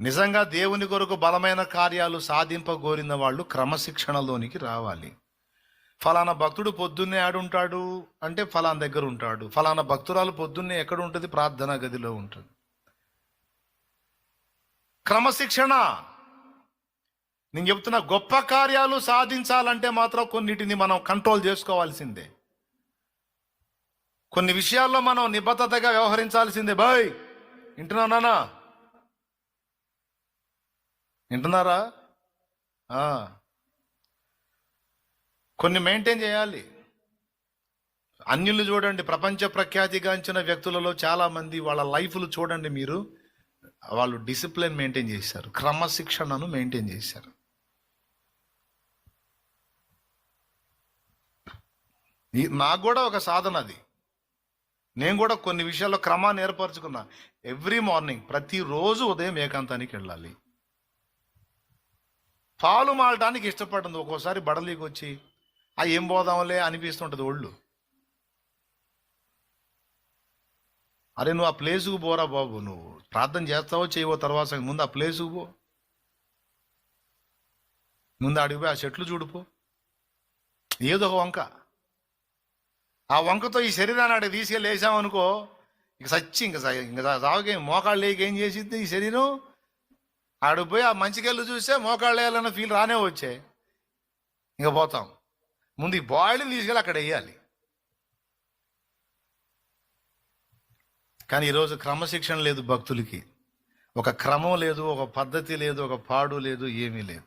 నిజంగా దేవుని కొరకు బలమైన కార్యాలు సాధింపగోరిన వాళ్ళు క్రమశిక్షణలోనికి రావాలి. ఫలానా భక్తుడు పొద్దున్నే ఆడుంటాడు అంటే ఫలానా దగ్గర ఉంటాడు. ఫలానా భక్తురాలు పొద్దున్నే ఎక్కడ ఉంటుంది? ప్రార్థనా గదిలో ఉంటుంది. క్రమశిక్షణ. నేను చెప్తున్నా గొప్ప కార్యాలు సాధించాలంటే మాత్రం కొన్నిటిని మనం కంట్రోల్ చేసుకోవాల్సిందే. కొన్ని విషయాల్లో మనం నిబద్ధతగా వ్యవహరించాల్సిందే. బాయ్ వింటున్నానా వింటున్నారా? కొన్ని మెయింటైన్ చేయాలి. అన్యులు చూడండి ప్రపంచ ప్రఖ్యాతిగాంచిన వ్యక్తులలో చాలామంది వాళ్ళ లైఫ్లు చూడండి మీరు. వాళ్ళు డిసిప్లిన్ మెయింటైన్ చేశారు క్రమశిక్షణను మెయింటైన్ చేశారు. ఈ- నాకు కూడా ఒక సాధన అది. నేను కూడా కొన్ని విషయాల్లో క్రమాన్ని ఏర్పరచుకున్నా. ఎవ్రీ మార్నింగ్ ప్రతిరోజు ఉదయం ఏకాంతానికి వెళ్ళాలి. పాలు మారడానికి ఇష్టపడింది ఒక్కోసారి బడలీకి వచ్చి ఆ ఏం పోదాంలే అనిపిస్తుంటుంది ఒళ్ళు. అరే నువ్వు ఆ ప్లేసుకు పోరా బాబు. నువ్వు ప్రార్థన చేస్తావో చేయవో తర్వాత ముందు ఆ ప్లేసుకు పో. ముందు అడిగిపోయి ఆ చెట్లు చూడుపో ఏదో ఒక వంక. ఆ వంకతో ఈ శరీరాన్ని అడిగి తీసుకెళ్ళి వేసామనుకో ఇక సచ్చి ఇంక ఇంకా ఇంక మోకాళ్ళు లేక ఏం చేసిద్ది ఈ శరీరం? ఆడిపోయి ఆ మంచికెళ్ళు చూస్తే మోకాళ్ళు వేయాలన్న ఫీల్ రానే వచ్చే. ఇంకా పోతాం. ముందు ఈ బాయిల్ని తీసుకెళ్ళి అక్కడ వేయాలి. కానీ ఈరోజు క్రమశిక్షణ లేదు భక్తులకి. ఒక క్రమం లేదు ఒక పద్ధతి లేదు ఒక పాడు లేదు ఏమీ లేదు.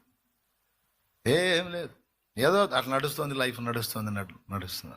ఏం లేదు. ఏదో అట్లా నడుస్తుంది లైఫ్ నడుస్తుంది నడు- నడుస్తుంది.